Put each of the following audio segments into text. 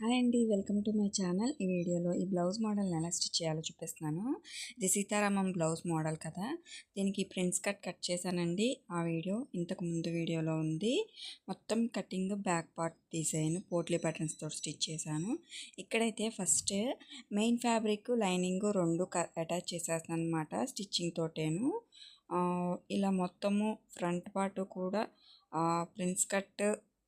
Hi అండి. Welcome to my channel. ఈ వీడియోలో ఈ బ్లౌజ్ మోడల్ని ఎలా స్టిచ్ చేయాలో చూపిస్తున్నాను. ఇది సీతారామం బ్లౌజ్ మోడల్ కదా. దీనికి ప్రిన్స్ కట్ కట్ చేశానండి. ఆ వీడియో ఇంతకు ముందు వీడియోలో ఉంది. మొత్తం కటింగ్ బ్యాక్ పార్ట్ తీసాను పోట్లీ ప్యాటర్న్స్తో స్టిచ్ చేశాను. ఇక్కడైతే ఫస్ట్ మెయిన్ ఫ్యాబ్రిక్ లైనింగ్ రెండు అటాచ్ చేసేస్తాను అనమాట స్టిచ్చింగ్ తోటేను. ఇలా మొత్తము ఫ్రంట్ పార్ట్ కూడా ప్రిన్స్ కట్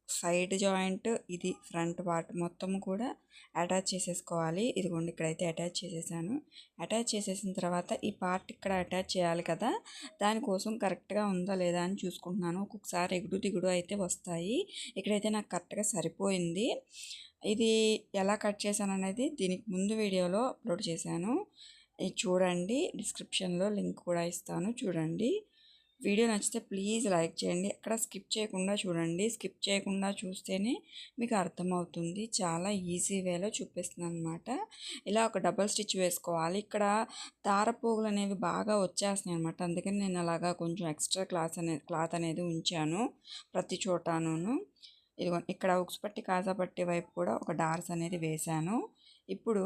సైడ్ జాయింట్ ఇది ఫ్రంట్ పార్ట్ మొత్తం కూడా అటాచ్ చేసేసుకోవాలి. ఇదిగోండి ఇక్కడైతే అటాచ్ చేసేసాను. అటాచ్ చేసేసిన తర్వాత ఈ పార్ట్ ఇక్కడ అటాచ్ చేయాలి కదా? దానికోసం కరెక్ట్గా ఉందా లేదా అని చూసుకుంటున్నాను. ఒక్కొక్కసారి ఎగుడు దిగుడు అయితే వస్తాయి. ఇక్కడైతే నాకు కరెక్ట్గా సరిపోయింది. ఇది ఎలా కట్ చేశాను అనేది దీనికి ముందు వీడియోలో అప్లోడ్ చేశాను. చూడండి డిస్క్రిప్షన్లో లింక్ కూడా ఇస్తాను. చూడండి. వీడియో నచ్చితే ప్లీజ్ లైక్ చేయండి. అక్కడ స్కిప్ చేయకుండా చూడండి. స్కిప్ చేయకుండా చూస్తేనే మీకు అర్థమవుతుంది. చాలా ఈజీ వేలో చూపిస్తున్నాను అనమాట ఇలా ఒక డబల్ స్టిచ్ వేసుకోవాలి. ఇక్కడ తారపోగులు అనేవి బాగా వచ్చేస్తున్నాయి అనమాట అందుకని నేను అలాగా కొంచెం ఎక్స్ట్రా క్లాత్ అనేది క్లాత్ అనేది ఉంచాను ప్రతి చోటను ఇదిగో ఇక్కడ ఉక్స్పట్టి కాజాపట్టి వైపు కూడా ఒక డార్స్ అనేది వేశాను. ఇప్పుడు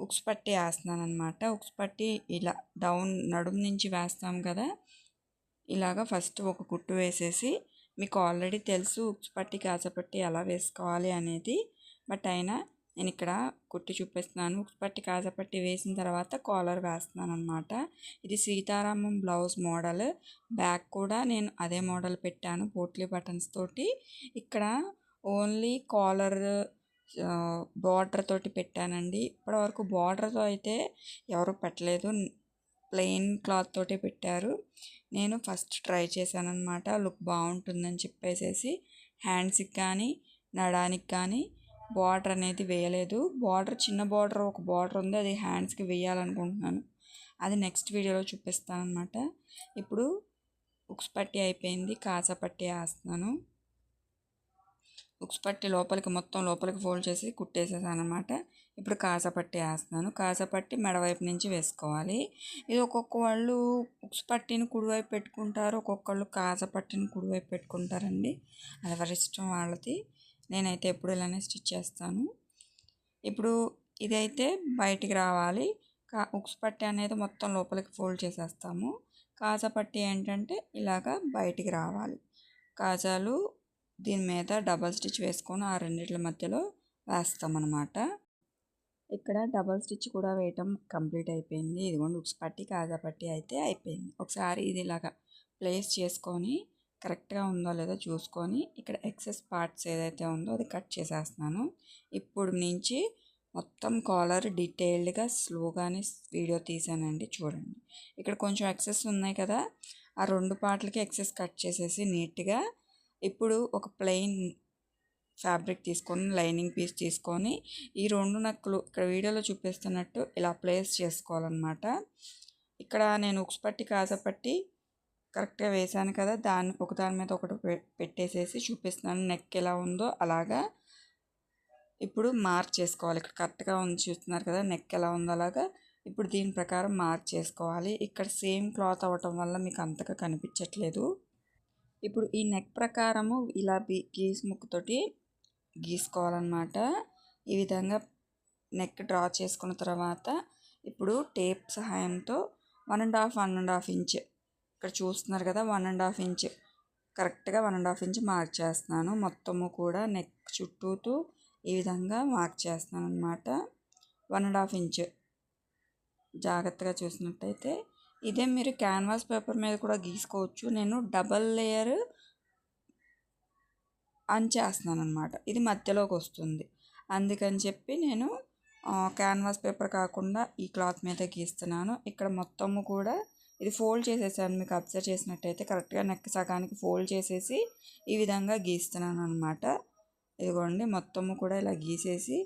ఉక్స్ పట్టి వేస్తున్నాను అనమాట ఉక్స్ పట్టి ఇలా డౌన్ నడుము నుంచి వేస్తాం కదా ఇలాగ ఫస్ట్ ఒక కుట్టు వేసేసి మీకు ఆల్రెడీ తెలుసు ఉక్స్ పట్టి కాజపట్టి ఎలా వేసుకోవాలి అనేది. బట్ అయినా నేను ఇక్కడ కుట్టి చూపిస్తున్నాను. ఉక్స్ పట్టి కాజపట్టి వేసిన తర్వాత కాలర్ వేస్తున్నాను అనమాట ఇది సీతారామం బ్లౌజ్ మోడల్. బ్యాక్ కూడా నేను అదే మోడల్ పెట్టాను పోట్లీ బటన్స్ తోటి. ఇక్కడ ఓన్లీ కాలర్ బార్డర్ తోటి పెట్టానండి. ఇప్పటివరకు బార్డర్తో అయితే ఎవరు పెట్టలేదు. ప్లెయిన్ క్లాత్ తోటి పెట్టారు. నేను ఫస్ట్ ట్రై చేశాను అనమాట లుక్ బాగుంటుందని చెప్పేసేసి హ్యాండ్స్కి కానీ నడానికి కానీ బార్డర్ అనేది వేయలేదు. బార్డర్ చిన్న బార్డర్ ఒక బార్డర్ ఉంది. అది హ్యాండ్స్కి వేయాలనుకుంటున్నాను. అది నెక్స్ట్ వీడియోలో చూపిస్తాను అనమాట ఇప్పుడు ఉక్స్ పట్టి అయిపోయింది. కాసా పట్టి వేస్తున్నాను. ఉక్స్ పట్టి లోపలికి మొత్తం లోపలికి ఫోల్డ్ చేసి కుట్టేసేసాను అనమాట ఇప్పుడు కాసపట్టి వేస్తున్నాను. కాసపట్టి మెడవైపు నుంచి వేసుకోవాలి. ఇది ఒక్కొక్క వాళ్ళు ఉక్స్ పట్టిని కుడివైపు పెట్టుకుంటారు. ఒక్కొక్కళ్ళు కాసపట్టిని కుడివైపు పెట్టుకుంటారండి. అది ఎవరి ఇష్టం వాళ్ళది. నేనైతే ఎప్పుడు ఇలానే స్టిచ్ చేస్తాను. ఇప్పుడు ఇదైతే బయటికి రావాలి. కా ఉక్స్ పట్టి అనేది మొత్తం లోపలికి ఫోల్డ్ చేసేస్తాము. కాజాపట్టి ఏంటంటే ఇలాగా బయటికి రావాలి. కాజాలు దీని మీద డబల్ స్టిచ్ వేసుకొని ఆ రెండిట్ల మధ్యలో వేస్తామన్నమాట. ఇక్కడ డబల్ స్టిచ్ కూడా వేయటం కంప్లీట్ అయిపోయింది. ఇదిగోండి ఉక్స్ పట్టి కాజా పట్టి అయితే అయిపోయింది. ఒకసారి ఇది ఇలాగా ప్లేస్ చేసుకొని కరెక్ట్గా ఉందో లేదో చూసుకొని ఇక్కడ ఎక్సెస్ పార్ట్స్ ఏదైతే ఉందో అది కట్ చేసేస్తున్నాను. ఇప్పుడు నుంచి మొత్తం కాలర్ డీటెయిల్డ్గా స్లోగానే వీడియో తీసానండి చూడండి. ఇక్కడ కొంచెం ఎక్సెస్ ఉన్నాయి కదా ఆ రెండు పార్ట్లకి ఎక్సెస్ కట్ చేసేసి నీట్గా ఇప్పుడు ఒక ప్లెయిన్ ఫ్యాబ్రిక్ తీసుకొని లైనింగ్ పీస్ తీసుకొని ఈ రెండు నక్కలు ఇక్కడ వీడియోలో చూపిస్తున్నట్టు ఇలా ప్లేస్ చేసుకోవాలన్నమాట. ఇక్కడ నేను ఉక్స్ పట్టి కాసపట్టి కరెక్ట్గా వేసాను కదా దాన్ని ఒకదాని మీద ఒకటి పెట్టేసేసి చూపిస్తున్నాను నెక్ ఎలా ఉందో అలాగా. ఇప్పుడు మార్క్ చేసుకోవాలి. ఇక్కడ కరెక్ట్గా ఉంది చూస్తున్నారు కదా నెక్ ఎలా ఉందో అలాగా. ఇప్పుడు దీని ప్రకారం మార్క్ చేసుకోవాలి. ఇక్కడ సేమ్ క్లాత్ అవ్వటం వల్ల మీకు అంతగా కనిపించట్లేదు. ఇప్పుడు ఈ నెక్ ప్రకారము ఇలా గీస్ ముక్కుతోటి గీసుకోవాలన్నమాట. ఈ విధంగా నెక్ డ్రా చేసుకున్న తర్వాత ఇప్పుడు టేప్ సహాయంతో one and half one and half inch ఇక్కడ చూస్తున్నారు కదా వన్ అండ్ హాఫ్ ఇంచ్ కరెక్ట్గా one and half inch mark చేస్తున్నాను. మొత్తము కూడా నెక్ చుట్టూతూ ఈ విధంగా మార్క్ చేస్తున్నాను అనమాట వన్ అండ్ హాఫ్ ఇంచ్ జాగ్రత్తగా చూసినట్టయితే ఇదే మీరు క్యాన్వాస్ పేపర్ మీద కూడా గీసుకోవచ్చు. నేను డబల్ లేయర్ అంచేస్తున్నాను అనమాట ఇది మధ్యలోకి వస్తుంది. అందుకని చెప్పి నేను క్యాన్వాస్ పేపర్ కాకుండా ఈ క్లాత్ మీద గీస్తున్నాను. ఇక్కడ మొత్తము కూడా ఇది ఫోల్డ్ చేసేసాను. మీకు అబ్జర్వ్ చేసినట్టయితే కరెక్ట్గా నెక్ సగానికి ఫోల్డ్ చేసేసి ఈ విధంగా గీస్తున్నాను అనమాట ఇదిగోండి మొత్తము కూడా ఇలా గీసేసి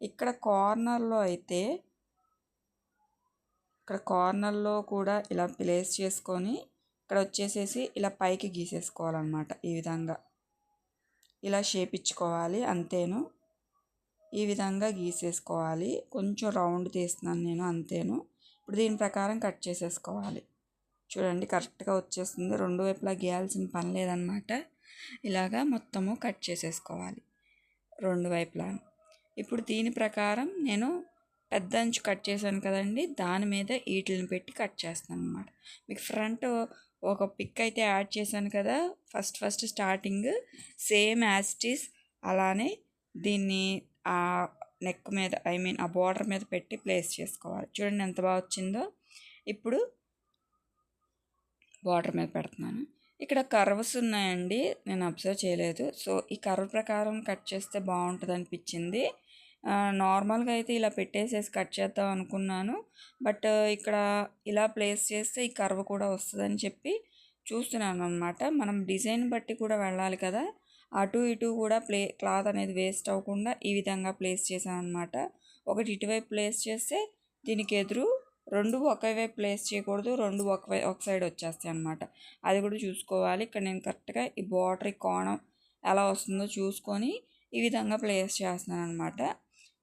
ఇక్కడ కార్నర్లో అయితే ఇక్కడ కార్నర్లో కూడా ఇలా ప్లేస్ చేసుకొని ఇక్కడ వచ్చేసేసి ఇలా పైకి గీసేసుకోవాలన్నమాట ఈ విధంగా. ఇలా షేప్ ఇచ్చుకోవాలి అంతేను. ఈ విధంగా గీసేసుకోవాలి. కొంచెం రౌండ్ తీస్తున్నాను నేను అంతేను. ఇప్పుడు దీని ప్రకారం కట్ చేసేసుకోవాలి. చూడండి కరెక్ట్గా వచ్చేస్తుంది. రెండు వైపులా గీయాల్సిన పని లేదనమాట ఇలాగా మొత్తము కట్ చేసేసుకోవాలి. రెండు వైపులా ఇప్పుడు దీని ప్రకారం నేను పెద్ద అంచు కట్ చేశాను కదండి దాని మీద వీటిని పెట్టి కట్ చేస్తాను అనమాట మీకు ఫ్రంట్ ఒక పిక్ అయితే యాడ్ చేశాను కదా first first starting same as it is అలానే దీన్ని ఆ నెక్ మీద ఐ మీన్ ఆ బార్డర్ మీద పెట్టి ప్లేస్ చేసుకోవాలి. చూడండి ఎంత బాగా వచ్చిందో. ఇప్పుడు బార్డర్ మీద పెడుతున్నాను. ఇక్కడ కర్వ్స్ ఉన్నాయండి నేను అబ్జర్వ్ చేయలేదు. సో ఈ కర్వ్ ప్రకారం కట్ చేస్తే బాగుంటుంది అనిపించింది నార్మల్గా అయితే ఇలా పెట్టేసేసి కట్ చేద్దాం అనుకున్నాను. బట్ ఇక్కడ ఇలా ప్లేస్ చేస్తే ఈ కర్వ్ కూడా వస్తుందని చెప్పి చూస్తున్నాను అనమాట మనం డిజైన్ బట్టి కూడా వెళ్ళాలి కదా. అటు ఇటు కూడా ప్లే క్లాత్ అనేది వేస్ట్ అవ్వకుండా ఈ విధంగా ప్లేస్ చేశాను అనమాట ఒకటి ఇటువైపు ప్లేస్ చేస్తే దీనికి ఎదురు రెండు ఒకే వైపు ప్లేస్ చేయకూడదు రెండు ఒక ఒక సైడ్ వచ్చేస్తాయి అనమాట అది కూడా చూసుకోవాలి. ఇక్కడ నేను కరెక్ట్గా ఈ బార్డర్ కోణం ఎలా వస్తుందో చూసుకొని ఈ విధంగా ప్లేస్ చేస్తున్నాను అనమాట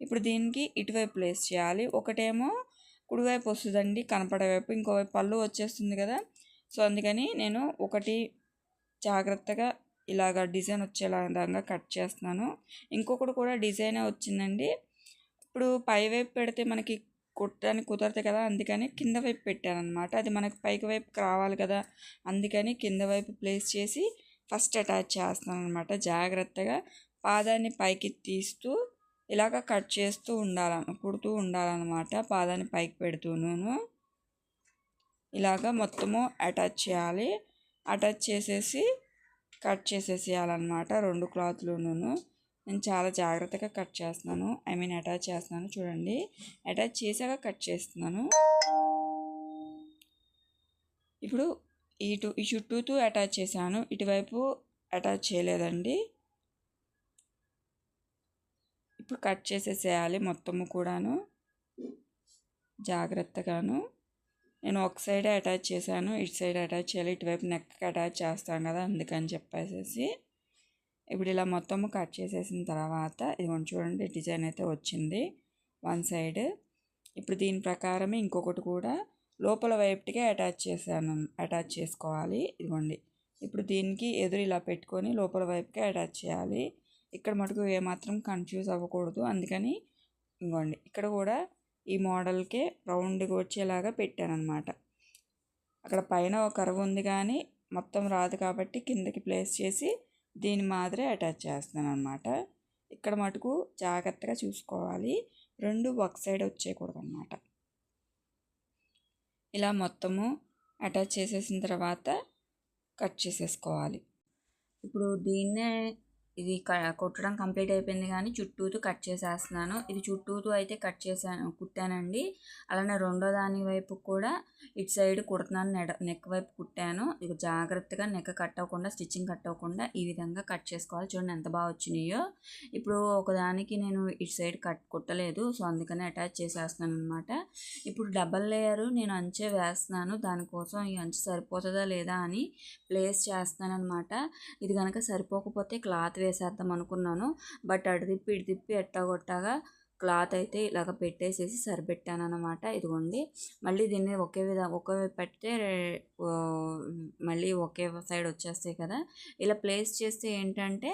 ఇప్పుడు దీనికి ఇటువైపు ప్లేస్ చేయాలి. ఒకటేమో కుడివైపు వస్తుందండి కనపడే వైపు. ఇంకోవైపు పళ్ళు వచ్చేస్తుంది కదా. సో అందుకని నేను ఒకటి జాగ్రత్తగా ఇలాగ డిజైన్ వచ్చేలా విధంగా కట్ చేస్తున్నాను. ఇంకొకటి కూడా డిజైనే వచ్చిందండి. ఇప్పుడు పై వైపు పెడితే మనకి కుట్టడానికి కుదరదు కదా. అందుకని కింద వైపు పెట్టాను అనమాట అది మనకి పైకి వైపు రావాలి కదా. అందుకని కింద వైపు ప్లేస్ చేసి ఫస్ట్ అటాచ్ చేస్తున్నాను అనమాట జాగ్రత్తగా పాదాన్ని పైకి తీస్తూ ఇలాగ కట్ చేస్తూ ఉండాల కుడుతూ ఉండాలన్నమాట. పాదాన్ని పైకి పెడుతూను ఇలాగ మొత్తము అటాచ్ చేయాలి. అటాచ్ చేసేసి కట్ చేసేసేయాలన్నమాట రెండు క్లాత్లును నేను చాలా జాగ్రత్తగా కట్ చేస్తున్నాను. ఐ మీన్ అటాచ్ చేస్తున్నాను. చూడండి. అటాచ్ చేసాక కట్ చేస్తున్నాను. ఇప్పుడు ఇటు ఈ చుట్టూతో అటాచ్ చేశాను. ఇటువైపు అటాచ్ చేయలేదండి. ఇప్పుడు కట్ చేసేసేయాలి మొత్తము కూడాను. జాగ్రత్తగాను. నేను ఒక సైడే అటాచ్ చేశాను ఇటు సైడ్ అటాచ్ చేయాలి ఇటువైపు నెక్కి అటాచ్ చేస్తాను కదా అందుకని చెప్పేసి ఇప్పుడు ఇలా మొత్తము కట్ చేసేసిన తర్వాత ఇదిగోండి చూడండి డిజైన్ అయితే వచ్చింది వన్ సైడ్. ఇప్పుడు దీని ప్రకారమే ఇంకొకటి కూడా లోపల వైపుటికే అటాచ్ చేశాను అటాచ్ చేసుకోవాలి. ఇదిగోండి. ఇప్పుడు దీనికి ఎదురు ఇలా పెట్టుకొని లోపల వైపుకే అటాచ్ చేయాలి. ఇక్కడ మటుకు ఏమాత్రం కన్ఫ్యూజ్ అవ్వకూడదు. అందుకని ఇంకోండి ఇక్కడ కూడా ఈ మోడల్కే రౌండ్గా వచ్చేలాగా పెట్టాను అనమాట అక్కడ పైన ఒక కర్వ్ ఉంది కానీ మొత్తం రాదు కాబట్టి కిందకి ప్లేస్ చేసి దీని మాదిరి అటాచ్ చేస్తాను అనమాట ఇక్కడ మటుకు జాగ్రత్తగా చూసుకోవాలి. రెండు ఒక సైడ్ వచ్చేయకూడదు అనమాట ఇలా మొత్తము అటాచ్ చేసేసిన తర్వాత కట్ చేసేసుకోవాలి. ఇప్పుడు దీన్నే ఇది కుట్టడం కంప్లీట్ అయిపోయింది కానీ చుట్టూతూ కట్ చేసేస్తున్నాను. ఇది చుట్టూతో అయితే కట్ చేశాను కుట్టానండి. అలానే రెండో దాని వైపు కూడా ఇటు సైడ్ కుడుతున్నాను నెడ నెక్ వైపు కుట్టాను. ఇక జాగ్రత్తగా నెక్ కట్ అవ్వకుండా స్టిచ్చింగ్ కట్ అవ్వకుండా ఈ విధంగా కట్ చేసుకోవాలి. చూడండి ఎంత బాగా వచ్చినాయో. ఇప్పుడు ఒకదానికి నేను ఇటు సైడ్ కట్ కుట్టలేదు సో అందుకని అటాచ్ చేసేస్తున్నాను అనమాట ఇప్పుడు డబల్ లేయర్ నేను అంచే వేస్తున్నాను. దానికోసం ఈ అంచు సరిపోతుందా లేదా అని ప్లేస్ చేస్తున్నాను అనమాట ఇది కనుక సరిపోకపోతే క్లాత్ వేసేద్దాం అనుకున్నాను. బట్ అటు తిప్పి ఇటు తిప్పి ఎట్టాగొట్టాగా క్లాత్ అయితే ఇలాగ పెట్టేసేసి సరిపెట్టాను అనమాట ఇదిగోండి. మళ్ళీ దీన్ని ఒకే విధంగా ఒకే పెడితే మళ్ళీ ఒకే సైడ్ వచ్చేస్తాయి కదా. ఇలా ప్లేస్ చేస్తే ఏంటంటే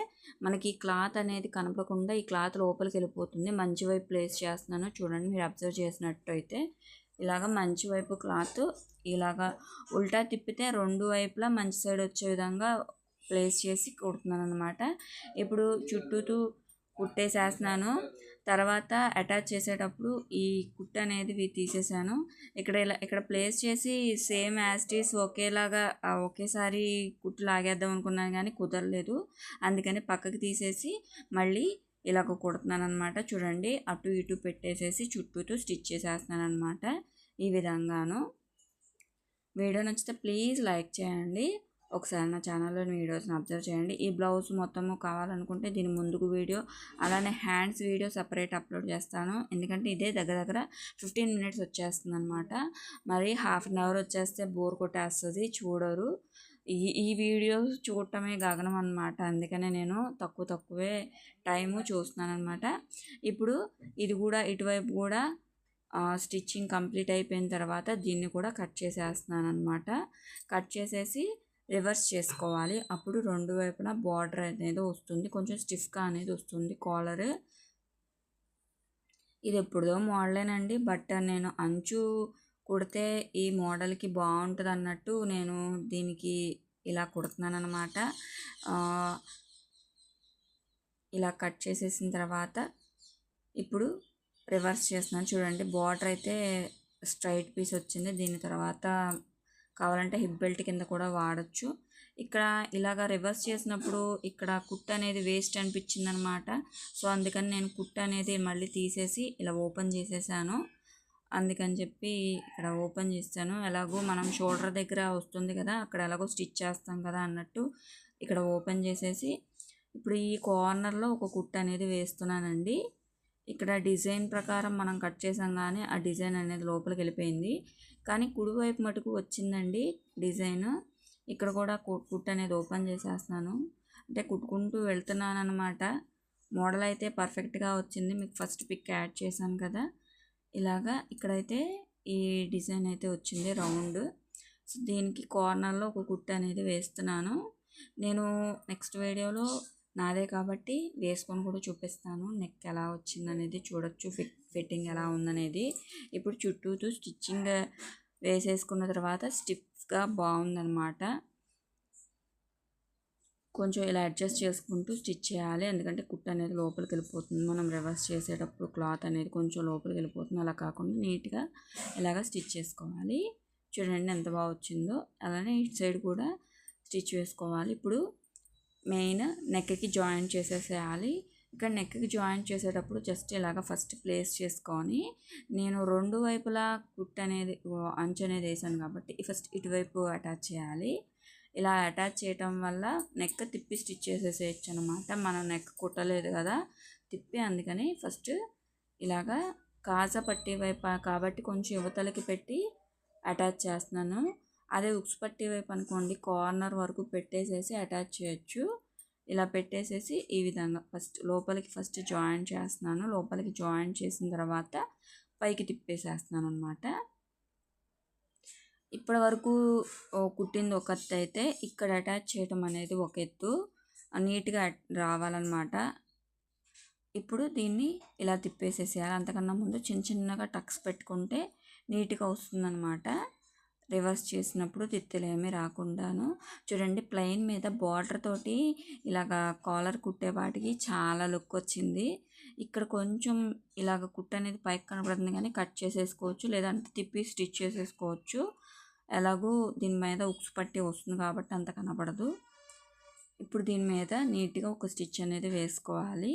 మనకి ఈ క్లాత్ అనేది కనపడకుండా ఈ క్లాత్ లోపలికి వెళ్ళిపోతుంది. మంచి వైపు ప్లేస్ చేస్తున్నాను. చూడండి మీరు అబ్జర్వ్ చేసినట్టు అయితే ఇలాగ మంచి వైపు క్లాత్ ఇలాగా ఉల్టా తిప్పితే రెండు వైపులా మంచి సైడ్ వచ్చే విధంగా ప్లేస్ చేసి కుడుతున్నాను అనమాట ఇప్పుడు చుట్టూతూ కుట్టేసేస్తున్నాను. తర్వాత అటాచ్ చేసేటప్పుడు ఈ కుట్ట అనేది తీసేసాను. ఇక్కడ ఇలా ఇక్కడ ప్లేస్ చేసి సేమ్ యాస్టీస్ ఒకేలాగా ఒకేసారి కుట్టు లాగేద్దాం అనుకున్నాను కానీ కుదరలేదు. అందుకని పక్కకి తీసేసి మళ్ళీ ఇలాగ కుడుతున్నాను అనమాట చూడండి అటు ఇటు పెట్టేసేసి చుట్టూతో స్టిచ్ చేసేస్తున్నాను అనమాట ఈ విధంగాను. వీడియో నచ్చితే ప్లీజ్ లైక్ చేయండి. ఒకసారి నా ఛానల్లోని వీడియోస్ని అబ్జర్వ్ చేయండి. ఈ బ్లౌజ్ మొత్తము కావాలనుకుంటే దీని ముందుకు వీడియో అలానే హ్యాండ్స్ వీడియో సపరేట్ అప్లోడ్ చేస్తాను. ఎందుకంటే ఇదే దగ్గర దగ్గర ఫిఫ్టీన్ మినిట్స్ వచ్చేస్తుంది అనమాట మరి హాఫ్ అన్ అవర్ వచ్చేస్తే బోర్ కొట్టేస్తుంది చూడరు. ఈ ఈ వీడియో చూడటమే గగనం అనమాట అందుకనే నేను తక్కువ తక్కువే టైము చూస్తున్నాను అనమాట ఇప్పుడు ఇది కూడా ఇటువైపు కూడా స్టిచ్చింగ్ కంప్లీట్ అయిపోయిన తర్వాత దీన్ని కూడా కట్ చేసేస్తున్నాను అనమాట కట్ చేసేసి రివర్స్ చేసుకోవాలి. అప్పుడు రెండు వైపున బార్డర్ అనేది వస్తుంది. కొంచెం స్టిఫ్గా అనేది వస్తుంది కాలర్. ఇది ఎప్పుడుదో మోడలేనండి బట్ నేను అంచు కుడితే ఈ మోడల్కి బాగుంటుంది అన్నట్టు నేను దీనికి ఇలా కుడుతున్నాను అనమాట ఇలా కట్ చేసేసిన తర్వాత ఇప్పుడు రివర్స్ చేస్తున్నాను. చూడండి బార్డర్ అయితే స్ట్రైట్ పీస్ వచ్చింది. దీని తర్వాత కావాలంటే హిప్ బెల్ట్ కింద కూడా వాడచ్చు. ఇక్కడ ఇలాగ రివర్స్ చేసినప్పుడు ఇక్కడ కుట్ అనేది వేస్ట్ అనిపించింది అనమాట సో అందుకని నేను కుట్ అనేది మళ్ళీ తీసేసి ఇలా ఓపెన్ చేసేసాను. అందుకని చెప్పి ఇక్కడ ఓపెన్ చేస్తాను. ఎలాగో మనం షోల్డర్ దగ్గర వస్తుంది కదా అక్కడ ఎలాగో స్టిచ్ చేస్తాం కదా అన్నట్టు ఇక్కడ ఓపెన్ చేసేసి ఇప్పుడు ఈ కార్నర్లో ఒక కుట్ అనేది వేస్తున్నానండి. ఇక్కడ డిజైన్ ప్రకారం మనం కట్ చేసాం కానీ ఆ డిజైన్ అనేది లోపలికి వెళ్ళిపోయింది. కానీ కుడివైపు మటుకు వచ్చిందండి డిజైన్. ఇక్కడ కూడా కుట్ అనేది ఓపెన్ చేసేస్తున్నాను. అంటే కుట్టుకుంటూ వెళ్తున్నాను అనమాట మోడల్ అయితే పర్ఫెక్ట్గా వచ్చింది. మీకు ఫస్ట్ పిక్ యాడ్ చేశాను కదా. ఇలాగా ఇక్కడైతే ఈ డిజైన్ అయితే వచ్చింది రౌండ్. సో దీనికి కార్నర్లో ఒక కుట్టు అనేది వేస్తున్నాను. నేను నెక్స్ట్ వీడియోలో నాదే కాబట్టి వేసుకొని కూడా చూపిస్తాను. నెక్ ఎలా వచ్చింది అనేది చూడొచ్చు. ఫిట్ ఫిట్టింగ్ ఎలా ఉందనేది. ఇప్పుడు చుట్టూతో స్టిచ్చింగ్ వేసేసుకున్న తర్వాత స్టిఫ్గా బాగుందనమాట. కొంచెం ఇలా అడ్జస్ట్ చేసుకుంటూ స్టిచ్ చేయాలి. ఎందుకంటే కుట్ అనేది లోపలికి వెళ్ళిపోతుంది. మనం రివర్స్ చేసేటప్పుడు క్లాత్ అనేది కొంచెం లోపలికి వెళ్ళిపోతుంది. అలా కాకుండా నీట్గా ఇలాగ స్టిచ్ చేసుకోవాలి. చూడండి ఎంత బాగా వచ్చిందో. అలానే ఇటు సైడ్ కూడా స్టిచ్ వేసుకోవాలి. ఇప్పుడు మెయిన్ నెక్కి జాయింట్ చేసేసేయాలి. ఇక్కడ నెక్కి జాయింట్ చేసేటప్పుడు జస్ట్ ఇలాగ ఫస్ట్ ప్లేస్ చేసుకొని నేను రెండు వైపులా కుట్ అనేది అంచు అనేది వేసాను కాబట్టి ఫస్ట్ ఇటువైపు అటాచ్ చేయాలి. ఇలా అటాచ్ చేయటం వల్ల నెక్ తిప్పి స్టిచ్ చేసేసేయచ్చు అనమాట మనం నెక్ కుట్టలేదు కదా తిప్పి అందుకని ఫస్ట్ ఇలాగా కాజా పట్టి వైపు కాబట్టి కొంచెం యువతలకి పెట్టి అటాచ్ చేస్తున్నాను. అదే ఉక్స్ పట్టి వైపు అనుకోండి కార్నర్ వరకు పెట్టేసేసి అటాచ్ చేయొచ్చు. ఇలా పెట్టేసేసి ఈ విధంగా ఫస్ట్ లోపలికి ఫస్ట్ జాయిన్ చేస్తున్నాను. లోపలికి జాయిన్ చేసిన తర్వాత పైకి తిప్పేసేస్తున్నాను అనమాట ఇప్పటి వరకు కుట్టింది ఒక ఎత్తు అయితే ఇక్కడ అటాచ్ చేయటం అనేది ఒక ఎత్తు. నీట్గా రావాలన్నమాట. ఇప్పుడు దీన్ని ఇలా తిప్పేసేసేయాలి. అంతకన్నా ముందు చిన్న చిన్నగా టక్స్ పెట్టుకుంటే నీట్గా వస్తుందన్నమాట. రివర్స్ చేసినప్పుడు తిత్తులేమీ రాకుండాను. చూడండి ప్లెయిన్ మీద బార్డర్ తోటి ఇలాగ కాలర్ కుట్టే వాటికి చాలా లుక్ వచ్చింది. ఇక్కడ కొంచెం ఇలాగ కుట్ట అనేది పైకి కనబడుతుంది కానీ కట్ చేసేసుకోవచ్చు లేదంటే తిప్పి స్టిచ్ చేసేసుకోవచ్చు. ఎలాగో దీని మీద ఉక్స్ పట్టి వస్తుంది కాబట్టి అంత కనపడదు. ఇప్పుడు దీని మీద నీట్గా ఒక స్టిచ్ అనేది వేసుకోవాలి.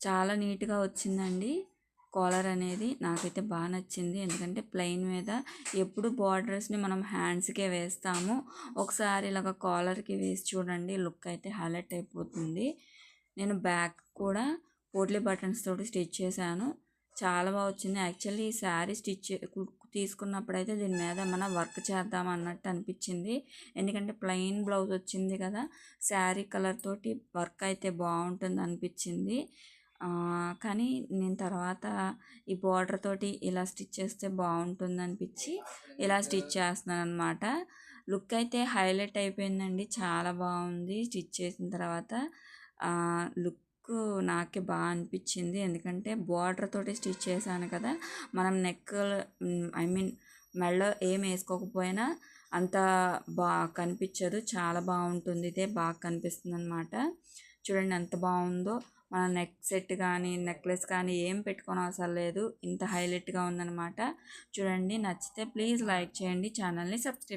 చాలా నీట్గా వచ్చిందండి. కాలర్ అనేది నాకైతే బాగా నచ్చింది. ఎందుకంటే ప్లెయిన్ మీద ఎప్పుడు బార్డర్స్ని మనం హ్యాండ్స్కే వేస్తాము. ఒకసారి ఇలాగ కాలర్కి వేసి చూడండి లుక్ అయితే హైలైట్ అయిపోతుంది. నేను బ్యాక్ కూడా పోట్లీ బటన్స్ తోటి స్టిచ్ చేశాను. చాలా బాగా వచ్చింది. యాక్చువల్లీ ఈ శారీ స్టిచ్ తీసుకున్నప్పుడైతే దీని మీద మనం వర్క్ చేద్దాం అన్నట్టు అనిపించింది. ఎందుకంటే ప్లెయిన్ బ్లౌజ్ వచ్చింది కదా శారీ కలర్ తోటి వర్క్ అయితే బాగుంటుంది అనిపించింది. కానీ నేను తర్వాత ఈ బార్డర్ తోటి ఇలా స్టిచ్ చేస్తే బాగుంటుంది అనిపించి ఇలా స్టిచ్ చేస్తున్నాను అనమాట లుక్ అయితే హైలైట్ అయిపోయిందండి. చాలా బాగుంది స్టిచ్ చేసిన తర్వాత. లుక్ నాకే బాగా అనిపించింది ఎందుకంటే బార్డర్ తోటి స్టిచ్ చేశాను కదా. మనం నెక్ ఐ మీన్ మెడలో ఏం వేసుకోకపోయినా అంత బాగా కనిపించదు చాలా బాగుంటుంది. ఇదే బాగా కనిపిస్తుంది అనమాట చూడండి ఎంత బాగుందో. మన నెక్ సెట్ కానీ నెక్లెస్ కానీ ఏం పెట్టుకోని అవసరం లేదు. ఇంత హైలైట్గా ఉందనమాట చూడండి నచ్చితే ప్లీజ్ లైక్ చేయండి ఛానల్ని సబ్స్క్రైబ్